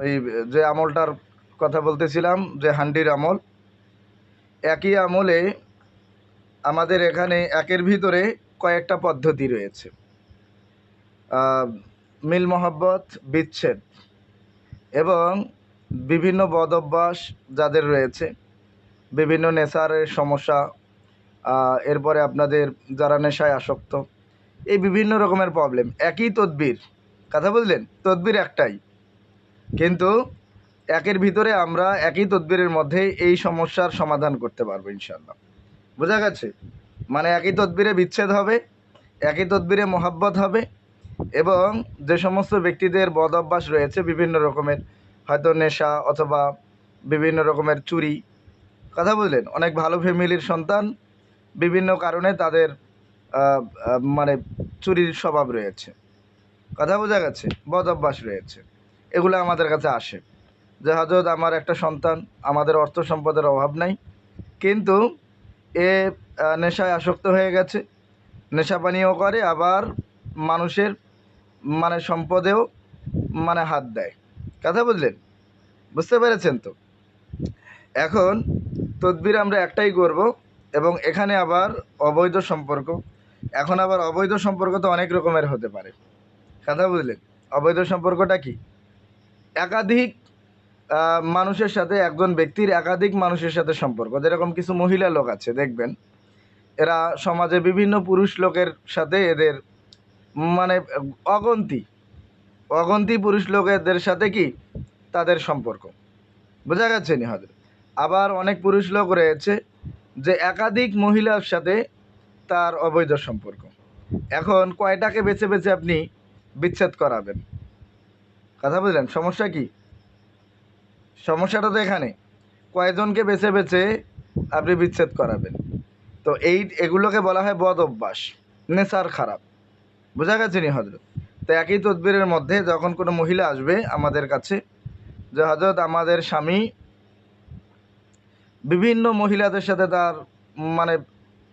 ওই যে আমলটার কথা বলতেছিলাম, যে হান্ডির আমল, একই আমলে আমাদের এখানে একের ভিতরে কয়েকটা পদ্ধতি রয়েছে। মিল মহব্বত, বিচ্ছেদ এবং বিভিন্ন বদ অভ্যাস যাদের রয়েছে, বিভিন্ন নেশারের সমস্যা এরপরে আপনাদের যারা নেশায় আসক্ত, এই বিভিন্ন রকমের প্রবলেম একই তদবির, কথা বুঝলেন তদবির একটাই। কিন্তু একের ভিতরে আমরা একই তদবিরের মধ্যে এই সমস্যার সমাধান করতে পারব ইনশাল্লাহ বোঝা গেছে? মানে একই তদবিরে বিচ্ছেদ হবে, একই তদবিরে মহাব্বত হবে এবং যে সমস্ত ব্যক্তিদের বদ অভ্যাস রয়েছে বিভিন্ন রকমের, হয়তো নেশা অথবা বিভিন্ন রকমের চুরি, কথা বললেন, অনেক ভালো ফ্যামিলির সন্তান, বিভিন্ন কারণে তাদের মানে চুরির স্বভাব রয়েছে। কথা বোঝা গেছে, বদ অভ্যাস রয়েছে। এগুলো আমাদের কাছে আসে। যে হজরত আমার একটা সন্তান, আমাদের অর্থ সম্পদের অভাব নাই। কিন্তু এ নেশায় আসক্ত হয়ে গেছে। নেশা পানীয় করে, আবার মানুষের মানে সম্পদেও মানে হাত দেয়। কথা বুঝলেন? বুঝতে পেরেছেন তো? এখন তদবির আমরা একটাই করব, এবং এখানে আবার অবৈধ সম্পর্ক। এখন আবার অবৈধ সম্পর্ক তো অনেক রকমের হতে পারে। কথা বুঝলেন? অবৈধ সম্পর্কটা কি? একাধিক মানুষের সাথে একজন ব্যক্তির একাধিক মানুষের সাথে সম্পর্ক। যেরকম কিছু মহিলা লোক আছে, দেখবেন। এরা সমাজে বিভিন্ন পুরুষ লোকের সাথে এদের মানে অগন্তি। অগন্তি পুরুষ লোকেদের সাথে কি? তাদের সম্পর্ক। বোঝা গেছে নি আবার অনেক পুরুষ লোক রয়েছে যে একাধিক মহিলার সাথে তার অবৈধ সম্পর্ক। এখন কয়টাকে বেছে বেছে আপনি বিচ্ছেদ করাবেন? কথা বুঝলেন? সমস্যা কি? সমস্যাটা তো এখানে। কয়জনকে বেছে বেছে আপনি বিচ্ছেদ করাবেন? তো এই, এগুলোকে বলা হয় বদ অভ্যাস। নেশার খারাপ। বোঝা গেছে নি হজরত তো একই তদবিরের মধ্যে যখন কোনো মহিলা আসবে আমাদের কাছে, যে হজরত আমাদের স্বামী বিভিন্ন মহিলাদের সাথে তার মানে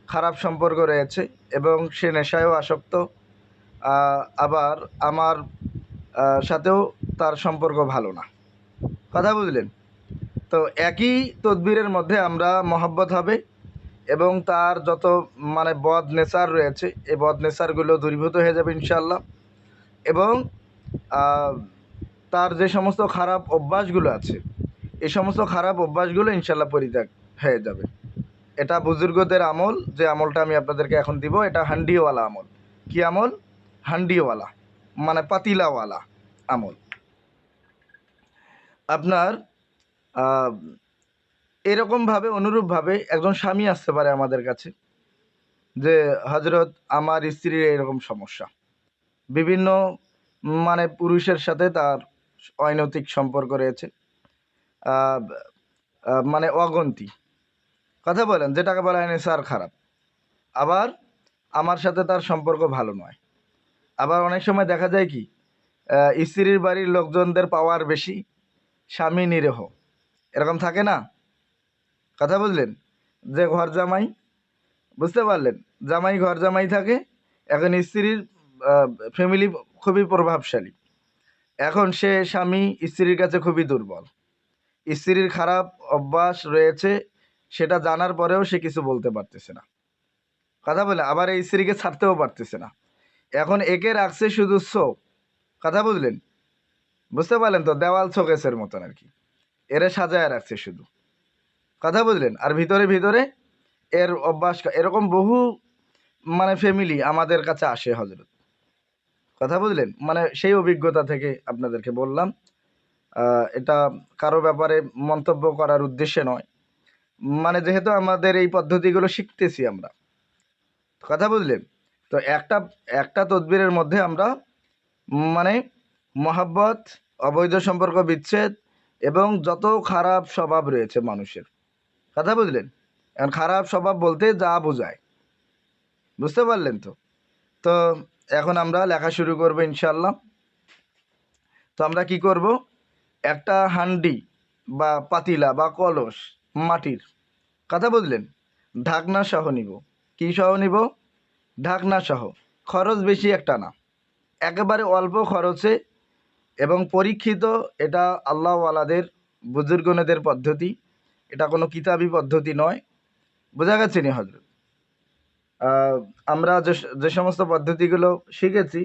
খারাপ সম্পর্ক রয়েছে এবং সে নেশায়ও আসক্ত আবার আমার সাথেও তার সম্পর্ক ভালো না। কথা বুঝলেন? তো একই তদবিরের মধ্যে আমরা মহব্বত হবে এবং তার যত মানে বদ নেচার রয়েছে, এই বদ নেচারগুলো দূরীভূত হয়ে যাবে ইনশাল্লাহ এবং তার যে সমস্ত খারাপ অভ্যাসগুলো আছে, এই সমস্ত খারাপ অভ্যাসগুলো ইনশাল্লাহ পরিত্যাগ হয়ে যাবে। এটা বুজুর্গদের আমল, যে আমলটা আমি আপনাদেরকে এখন দিব, এটা হান্ডিওয়ালা আমল। কি আমল? হান্ডিওয়ালা। মানে পাতিলাওয়ালা আমল। আপনার এরকমভাবে, অনুরূপভাবে একজন স্বামী আসতে পারে আমাদের কাছে, যে হজরত আমার স্ত্রীর এরকম সমস্যা। বিভিন্ন মানে পুরুষের সাথে তার অনৈতিক সম্পর্ক রয়েছে মানে অগন্তি। কথা বলেন যেটাকে বলা হয় নেশার খারাপ। আবার আমার সাথে তার সম্পর্ক ভালো নয়। আবার অনেক সময় দেখা যায় কি স্ত্রীর বাড়ির লোকজনদের পাওয়ার বেশি, স্বামী নিরীহ। এরকম থাকে না? কথা বুঝলেন যে ঘর জামাই, বুঝতে পারলেন? জামাই ঘর জামাই থাকে, এখন স্ত্রীর ফ্যামিলি খুবই প্রভাবশালী। এখন সে স্বামী স্ত্রীর কাছে খুবই দুর্বল। স্ত্রীর খারাপ অভ্যাস রয়েছে, সেটা জানার পরেও সে কিছু বলতে পারতেছে না। কথা বলে, আবার এই স্ত্রীকে ছাড়তেও পারতেছে না। এখন একে রাখছে শুধু চোখ। কথা বুঝলেন? বুঝতে পারলেন তো? দেওয়াল শোকেসের মতন আর কি। এরে সাজায় রাখছে শুধু। কথা বুঝলেন? আর ভিতরে ভিতরে এর অভ্যাস এরকম বহু মানে ফ্যামিলি আমাদের কাছে আসে হজরত কথা বুঝলেন? মানে সেই অভিজ্ঞতা থেকে আপনাদেরকে বললাম। এটা কারও ব্যাপারে মন্তব্য করার উদ্দেশ্যে নয়। মানে যেহেতু আমাদের এই পদ্ধতিগুলো শিখতেছি আমরা। কথা বুঝলেন? তো একটা একটা তদবিরের মধ্যে আমরা মানে মহাব্বত, অবৈধ সম্পর্ক, বিচ্ছেদ এবং যত খারাপ স্বভাব রয়েছে মানুষের। কথা বুঝলেন? এখন খারাপ স্বভাব বলতে যা বোঝায়। বুঝতে পারলেন তো? তো এখন আমরা লেখা শুরু করব ইনশাল্লাহ তো আমরা কি করব? একটা হান্ডি বা পাতিলা বা কলস মাটির, কথা বুঝলেন? ঢাকনা সহ নিব। কী সহ নিব? ঢাকনা সহ খরচ বেশি একটা না। একেবারে অল্প খরচে এবং পরীক্ষিত এটা আল্লাহওয়ালাদের, বুজুর্গনেদের পদ্ধতি। এটা কোনো কিতাবি পদ্ধতি নয়। বোঝা গেছে নি হজরত আমরা যে সমস্ত পদ্ধতিগুলো শিখেছি,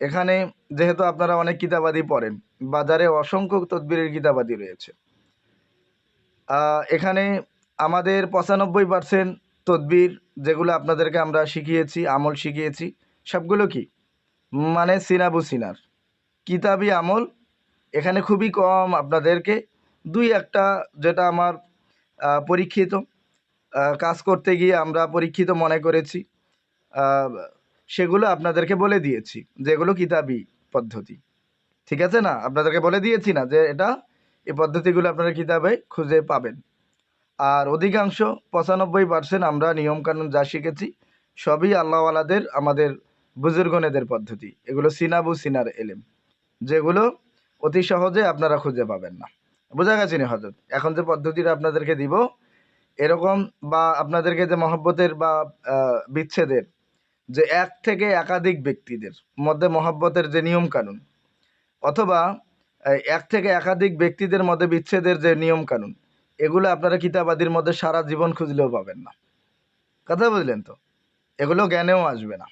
এখানে যেহেতু আপনারা অনেক কিতাবাদি পড়েন, বাজারে অসংখ্য তদবিরের কিতাবাদি রয়েছে। এখানে আমাদের পঁচানব্বই পার্সেন্ট তদবির যেগুলো আপনাদেরকে আমরা শিখিয়েছি, আমল শিখিয়েছি, সবগুলো কি? মানে সিনাবু সিনার। কিতাবি আমল এখানে খুবই কম আপনাদেরকে। দুই একটা যেটা আমার পরীক্ষিত কাজ করতে গিয়ে আমরা পরীক্ষিত মনে করেছি সেগুলো আপনাদেরকে বলে দিয়েছি, যেগুলো কিতাবি পদ্ধতি। ঠিক আছে না? আপনাদেরকে বলে দিয়েছি না যে এটা এই পদ্ধতিগুলো আপনারা কিতাবে খুঁজে পাবেন। আর অধিকাংশ পঁচানব্বই পার্সেন্ট আমরা নিয়মকানুন যা শিখেছি, সবই আল্লাহওয়ালাদের, আমাদের বুজুর্গনেদের পদ্ধতি। এগুলো সিনাবু সিনার এলেম। যেগুলো অতি সহজে আপনারা খুঁজে পাবেন না। বোঝা গেছে নি হজরত? এখন যে পদ্ধতিটা আপনাদেরকে দিব, এরকম বা আপনাদেরকে যে মহব্বতের বা বিচ্ছেদের, যে এক থেকে একাধিক ব্যক্তিদের মধ্যে মহব্বতের যে নিয়ম কানুন অথবা এক থেকে একাধিক ব্যক্তিদের মধ্যে বিচ্ছেদের যে নিয়ম কানুন এগুলো আপনারা কিতাবাদির মধ্যে সারা জীবন খুঁজলেও পাবেন না। কথা বুঝলেন তো? এগুলো জ্ঞানেও আসবে না।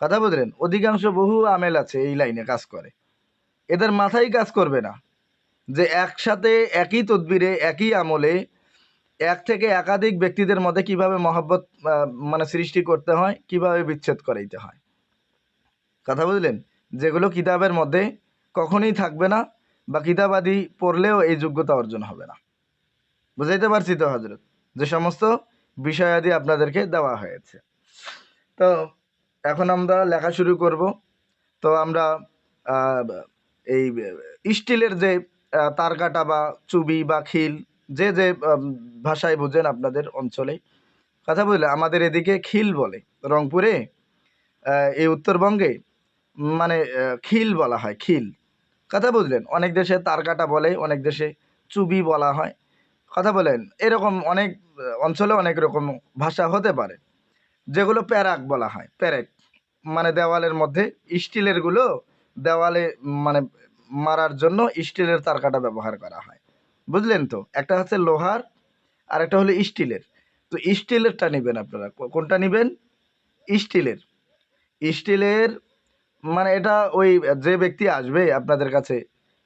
কথা বুঝলেন? অধিকাংশ বহু আমেল আছে এই লাইনে কাজ করে। এদের মাথায় কাজ করবে না যে একসাথে একই তদবিরে, একই আমলে এক থেকে একাধিক ব্যক্তিদের মধ্যে কীভাবে মহব্বত মানে সৃষ্টি করতে হয়, কীভাবে বিচ্ছেদ করাইতে হয়। কথা বুঝলেন? যেগুলো কিতাবের মধ্যে কখনোই থাকবে না বা কিতাবাদি পড়লেও এই যোগ্যতা অর্জন হবে না। বুঝাইতে পারছি তো হজরত যে সমস্ত বিষয়াদি আপনাদেরকে দেওয়া হয়েছে। তো এখন আমরা লেখা শুরু করব। তো আমরা এই স্টিলের যে তার কাটা বা চুবি বা খিল, যে যে ভাষায় বুঝেন আপনাদের অঞ্চলে, কথা বুঝলে আমাদের এদিকে খিল বলে, রংপুরে এই উত্তরবঙ্গে মানে খিল বলা হয়, খিল। কথা বুঝলেন? অনেক দেশে তার কাটা বলে, অনেক দেশে চুবি বলা হয়। কথা বলেন, এরকম অনেক অঞ্চলে অনেক রকম ভাষা হতে পারে, যেগুলো প্যারাক বলা হয়, প্যারেক মানে দেওয়ালের মধ্যে স্টিলেরগুলো দেওয়ালে মানে মারার জন্য স্টিলের তারকাটা ব্যবহার করা হয়, বুঝলেন তো? একটা হচ্ছে লোহার, আর একটা হলো স্টিলের, তো স্টিলেরটা নেবেন আপনারা কোনটা নেবেন? স্টিলের স্টিলের মানে এটা ওই যে ব্যক্তি আসবে আপনাদের কাছে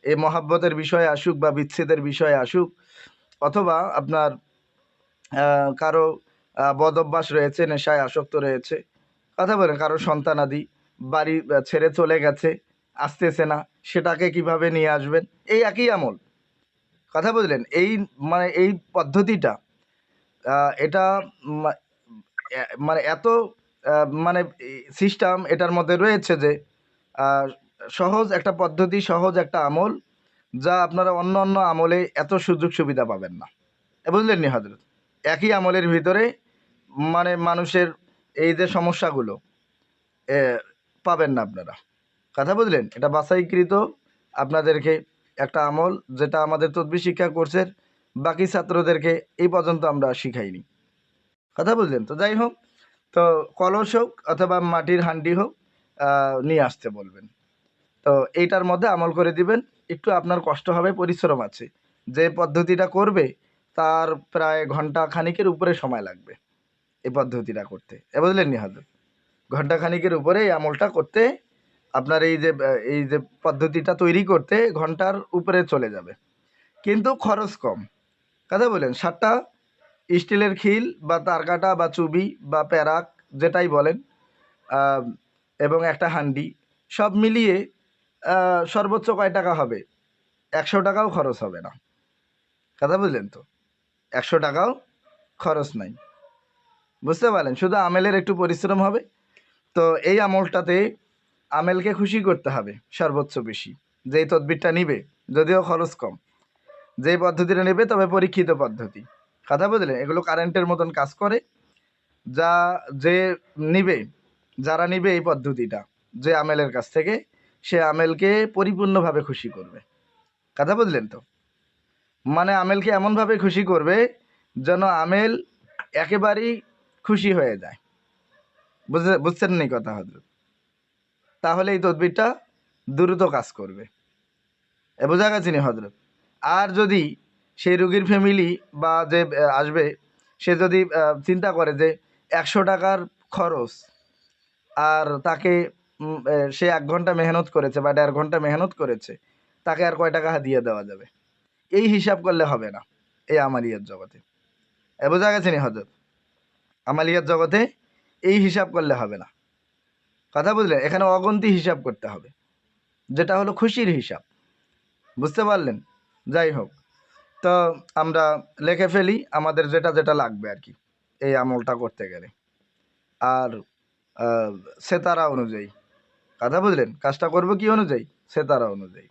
এই মহাব্বতের বিষয়ে আসুক বা বিচ্ছেদের বিষয়ে আসুক অথবা আপনার কারও বদ অভ্যাস রয়েছে, নেশায় আসক্ত রয়েছে, কথা বলেন, কারও সন্তানাদি বাড়ি ছেড়ে চলে গেছে, আসতেছে না, সেটাকে কীভাবে নিয়ে আসবেন? এই একই আমল। কথা বুঝলেন এই মানে এই পদ্ধতিটা এটা মানে এত মানে সিস্টেম এটার মধ্যে রয়েছে যে সহজ একটা পদ্ধতি, সহজ একটা আমল যা আপনারা অন্য অন্য আমলে এত সুযোগ সুবিধা পাবেন না। বুঝলেন নি হজরত একই আমলের ভিতরে মানে মানুষের এই যে সমস্যাগুলো পাবেন না আপনারা। কথা বুঝলেন? এটা বাছাইকৃত আপনাদেরকে একটা আমল যেটা আমাদের তদবি শিক্ষা কোর্সের বাকি ছাত্রদেরকে এই পর্যন্ত আমরা শিখাইনি। কথা বুঝলেন? তো যাই হোক, তো কলস হোক অথবা মাটির হান্ডি হোক নিয়ে আসতে বলবেন। তো এইটার মধ্যে আমল করে দিবেন। একটু আপনার কষ্ট হবে, পরিশ্রম আছে। যে পদ্ধতিটা করবে, তার প্রায় ঘণ্টা খানিকের উপরে সময় লাগবে এই পদ্ধতিটা করতে। এ বুঝলেন নি হয়তো ঘণ্টা খানিকের উপরে এই আমলটা করতে আপনার এই যে এই যে পদ্ধতিটা তৈরি করতে ঘণ্টার উপরে চলে যাবে। কিন্তু খরচ কম। কথা বলেন, সাতটা স্টিলের খিল বা তারকাটা বা চুবি বা প্যারাক যেটাই বলেন এবং একটা হান্ডি সব মিলিয়ে সর্বোচ্চ কয় টাকা হবে? একশো টাকাও খরচ হবে না। কথা বুঝলেন তো? একশো টাকাও খরচ নাই। বুঝতে পারলেন? শুধু আমেলের একটু পরিশ্রম হবে। তো এই আমলটাতে আমেলকে খুশি করতে হবে, সর্বোচ্চ বেশি। যেই তদবিরটা নিবে, যদিও খরচ কম। যেই পদ্ধতিটা নেবে, তবে পরীক্ষিত পদ্ধতি। কথা বুঝলেন? এগুলো কারেন্টের মতন কাজ করে। যা, যে নিবে, যারা নিবে এই পদ্ধতিটা, যে আমেলের কাছ থেকে সে আমেলকে পরিপূর্ণভাবে খুশি করবে। কথা বুঝলেন তো? মানে আমেলকে এমনভাবে খুশি করবে যেন আমেল একেবারেই খুশি হয়ে যায়। বুঝতে বুঝছেন নি কথা হজরত? তাহলে এই তদবিরটা দ্রুত কাজ করবে। এ বোঝা গেছে নি হজরত? আর যদি সেই রুগীর ফ্যামিলি বা যে আসবে, সে যদি চিন্তা করে যে একশো টাকার খরচ আর তাকে সে এক ঘণ্টা মেহনত করেছে বা দেড় ঘণ্টা মেহনত করেছে, তাকে আর কয় টাকা দিয়ে দেওয়া যাবে? এই হিসাব করলে হবে না, এই আমালিয়ার জগতে। এ, বোঝা গেছে নি হজরত? আমালিয়ার জগতে এই হিসাব করলে হবে না। কথা বুঝলেন? এখানে অগন্তি হিসাব করতে হবে, যেটা হলো খুশির হিসাব। বুঝতে পারলেন? যাই হোক, তো আমরা লিখে ফেলি, আমাদের যেটা যেটা লাগবে আর কি, এই আমলটা করতে গেলে। আর সেতারা অনুযায়ী। কথা বুঝলেন? কাজটা করব কি অনুযায়ী? সে তারা অনুযায়ী।